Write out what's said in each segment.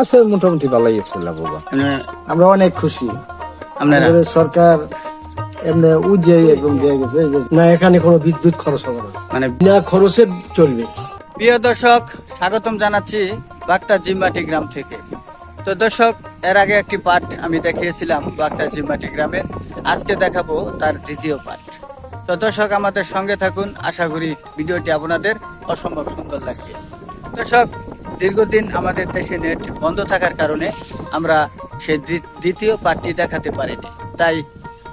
আছে মোটামুটি ভালোই আছে বাবা। আমরা অনেক খুশি। আপনারা সরকার এমনি উজে একদম দিয়ে গেছে না এখানে কোনো বিদ্যুৎ খরচ হবে না। মানে বিনা খরচে চলবে। প্রিয় দর্শক স্বাগতম জানাচ্ছি বাক্তা জিম্বাটি গ্রাম থেকে। তো দর্শক এর আগে একটি পাঠ আমি দেখিয়েছিলাম বাক্তা জিম্বাটি গ্রামে। আজকে দেখাবো তার দ্বিতীয় পাঠ। তো দর্শক আমাদের সঙ্গে থাকুন। আশা করি ভিডিওটি আপনাদের অসম্ভব সুন্দর লাগবে। দর্শক দীর্ঘদিন আমাদের দেশে নেট বন্ধ থাকার কারণে আমরা দ্বি- দ্বিতীয় পাঠটি দেখাতে পারিনি। তাই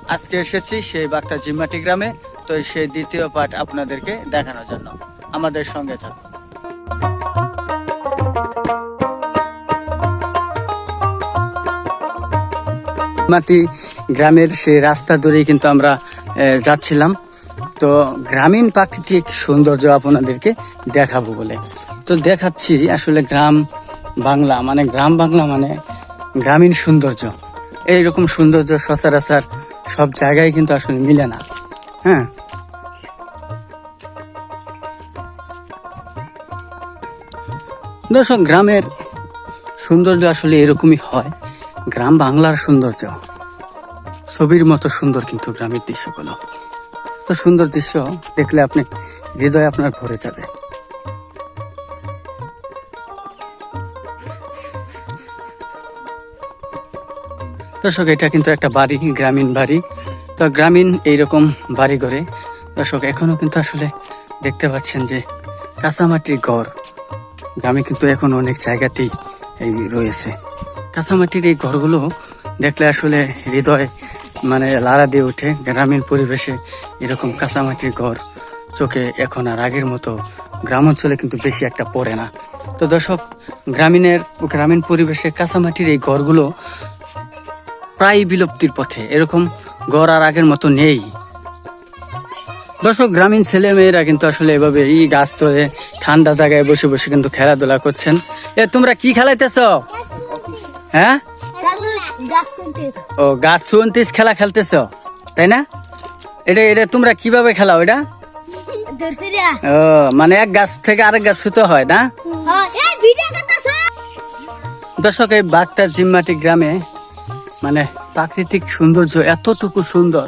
আজকে এসেছি সেই বাক্তা জিম্মাটি গ্রামে, তো সেই দ্বিতীয় পাঠ আপনাদেরকে দেখানোর জন্য। আমাদের সঙ্গে থাকুন। মাটি গ্রামের সেই রাস্তা ধরেই কিন্তু আমরা যাচ্ছিলাম। তো গ্রামীণ প্রাকৃতিক সৌন্দর্য আপনাদেরকে দেখাবো বলে। তো দেখাচ্ছি আসলে গ্রাম বাংলা মানে গ্রাম বাংলা মানে গ্রামীণ সৌন্দর্য। এইরকম সৌন্দর্য সচরাচর সব জায়গায় কিন্তু আসলে মিলে না। হ্যাঁ? দর্শক, গ্রামের সৌন্দর্য আসলে এরকমই হয়। গ্রাম বাংলার সৌন্দর্য। ছবির মতো সুন্দর কিন্তু গ্রামের দৃশ্যগুলো। তো সুন্দর দৃশ্য দেখলে আপনি হৃদয় আপনার ভরে যাবে। দর্শক, এটা কিন্তু একটা বাড়ি, গ্রামীণ বাড়ি। তো গ্রামীণ এইরকম বাড়ি ঘরে। দর্শক এখনও কিন্তু আসলে দেখতে পাচ্ছেন যে কাঁচামাটির ঘর। গ্রামে কিন্তু এখন অনেক জায়গাতেই এই রয়েছে। কাঁচামাটির এই ঘরগুলো দেখলে আসলে হৃদয় মানে লাড়া দিয়ে ওঠে। গ্রামীণ পরিবেশে এরকম কাঁচামাটির ঘর চোখে এখন আর আগের মতো গ্রাম অঞ্চলে কিন্তু বেশি একটা পড়ে না। তো দর্শক, গ্রামীণের, গ্রামীণ পরিবেশে কাঁচামাটির এই ঘরগুলো প্রায় বিলুপ্তির পথে, এরকম ঘর আর আগের মতো নেই। দর্শক, গ্রামীণ ছেলে মেয়েরা কিন্তু আসলে এভাবে এই গাছ তলে ঠান্ডা জায়গায় বসে বসে কিন্তু খেলাধুলা করছেন। এ, তোমরা কি খেলাইতেছ? হ্যাঁ? ও, গাছ সুন্তিস খেলা খেলতেছ, তাই না? এটা এটা তোমরা কীভাবে খেলাও এটা? ও মানে এক গাছ থেকে আরেক গাছ ছুতে হয়, না? দর্শক, এই বাগটা জিম্মাটি গ্রামে মানে প্রাকৃতিক সৌন্দর্য এতটুকু সুন্দর,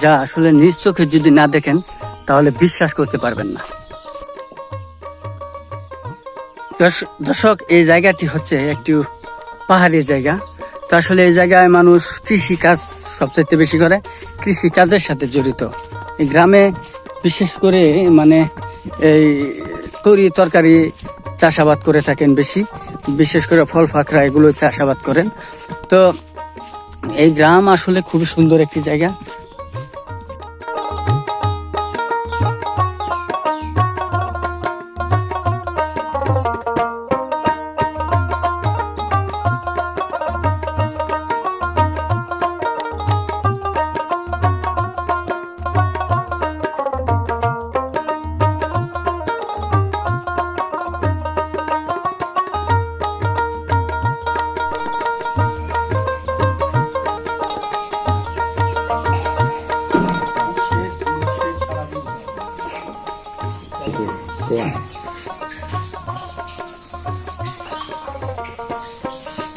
যা আসলে নিজ চোখে যদি না দেখেন, তাহলে বিশ্বাস করতে পারবেন না। দর্শ- দর্শক, এই জায়গাটি হচ্ছে একটু পাহাড়ি জায়গা। তো আসলে এই জায়গায় মানুষ কৃষি কাজ সবচেয়ে বেশি করে কৃষি কাজের সাথে জড়িত। এই গ্রামে বিশেষ করে মানে এই তরি তরকারি চাষাবাদ করে থাকেন বেশি। বিশেষ করে ফল ফাকড়া এগুলো চাষাবাদ করেন। তো এই গ্রাম আসলে খুবই সুন্দর একটি জায়গা।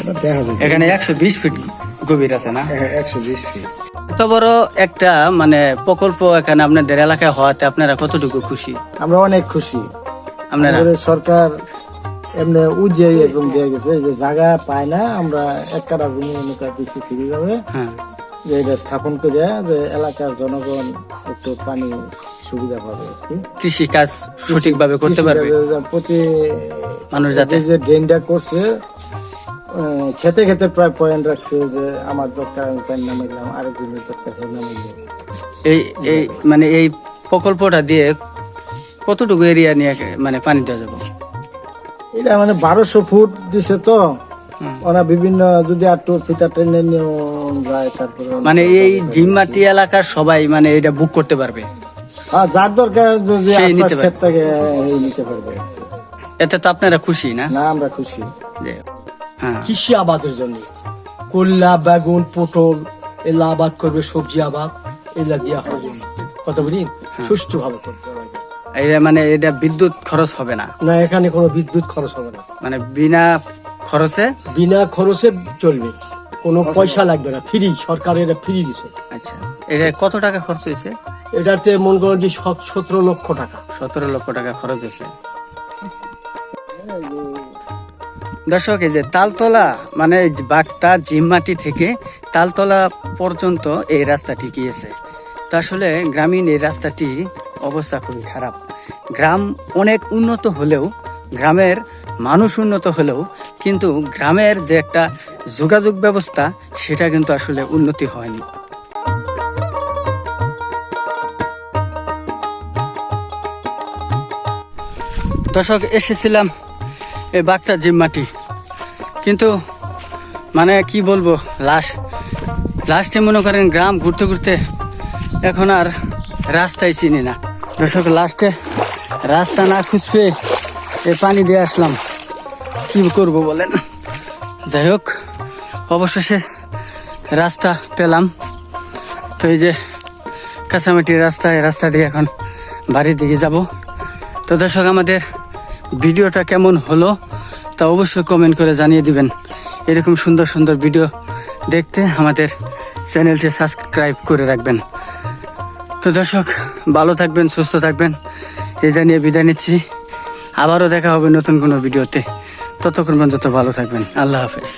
এটা দেখা যায় এখানে একশো বিশ ফিট গভীর আছে না? একশো বিশ ফিট। এত বড় একটা মানে প্রকল্প এখানে আপনাদের এলাকায় হওয়াতে আপনারা কতটুকু খুশি? আমরা অনেক খুশি। আপনারা? সরকার এমনি উজে একদম দিয়ে গেছে যে জায়গা পায় না আমরা এক কাটা জমি অনুকা দিচ্ছি ফ্রি ভাবে হ্যাঁ। যে এটা স্থাপন করে যে এলাকার জনগণ একটু পানি সুবিধা পাবে আর কি। কৃষি কাজ সঠিকভাবে করতে পারবে? প্রতি মানুষ যাতে যে- ড্রেনটা করছে খেতে খেতে প্রায় পয়েন্ট রাখছে যে আমার দরকার আমি পানি নামাইলাম আরেকজনের দরকার নামাইলাম এই এই মানে এই প্রকল্পটা দিয়ে কতটুকু এরিয়া নিয়ে মানে পানি দেওয়া যাবে? এটা মানে বারোশো ফুট দিছে তো। ওরা বিভিন্ন যদি আর টোর ফিতা ট্রেনে নিয়েও যায় তারপরে মানে এই জিমমাটি এলাকার সবাই মানে এটা বুক করতে পারবে? যার দরকার যদি আশপাশ ক্ষেত থাকে এই নিতে পারবে। এতে তো আপনারা খুশি না? না আমরা খুশি। হ্যাঁ। কৃষি আবাদের জন্য। কল্যা বেগুন পটল এলা আবাদ করবে সবজি আবাদ এলা দিয়া হবে কথা বলি? ভাবে করতে হবে। এটা মানে এটা বিদ্যুৎ খরচ হবে না? না এখানে কোনো বিদ্যুৎ খরচ হবে না। মানে বিনা খরচে? বিনা খরচে চলবে। কোনো পয়সা লাগবে না। ফ্রি সরকার এটা ফ্রি দিছে। আচ্ছা। এটা কত টাকা খরচ হয়েছে? এটাতে মনে করেন যে সতেরো লক্ষ টাকা। সতেরো লক্ষ টাকা খরচ হয়েছে। দর্শক, এই যে তালতলা মানে বাগদা জিমমাটি থেকে তালতলা পর্যন্ত এই রাস্তাটি গিয়েছে তো আসলে গ্রামীণ এই রাস্তাটি অবস্থা খুবই খারাপ। গ্রাম অনেক উন্নত হলেও, গ্রামের মানুষ উন্নত হলেও, কিন্তু গ্রামের যে একটা যোগাযোগ ব্যবস্থা, সেটা কিন্তু আসলে উন্নতি হয়নি। দর্শক, এসেছিলাম এই বাগদা জিমমাটি কিন্তু মানে কি বলব লাস্ট লাস্টে মনে করেন গ্রাম ঘুরতে ঘুরতে এখন আর রাস্তায় চিনি না। দর্শক লাস্টে রাস্তা না খুঁজবে এই পানি দিয়ে আসলাম। কি করব বলেন? যাই হোক, অবশেষে রাস্তা পেলাম। তো এই যে কাঁচামাটির রাস্তা এই রাস্তা দিয়ে এখন বাড়ির দিকে যাব। তো দর্শক, আমাদের ভিডিওটা কেমন হলো তা অবশ্যই কমেন্ট করে জানিয়ে দিবেন। এরকম সুন্দর সুন্দর ভিডিও দেখতে আমাদের চ্যানেলটি সাবস্ক্রাইব করে রাখবেন। তো দর্শক, ভালো থাকবেন, সুস্থ থাকবেন। এ জানিয়ে বিদায় নিচ্ছি। আবারও দেখা হবে নতুন কোনো ভিডিওতে ততক্ষণ পর্যন্ত ভালো থাকবেন। আল্লাহ হাফেজ।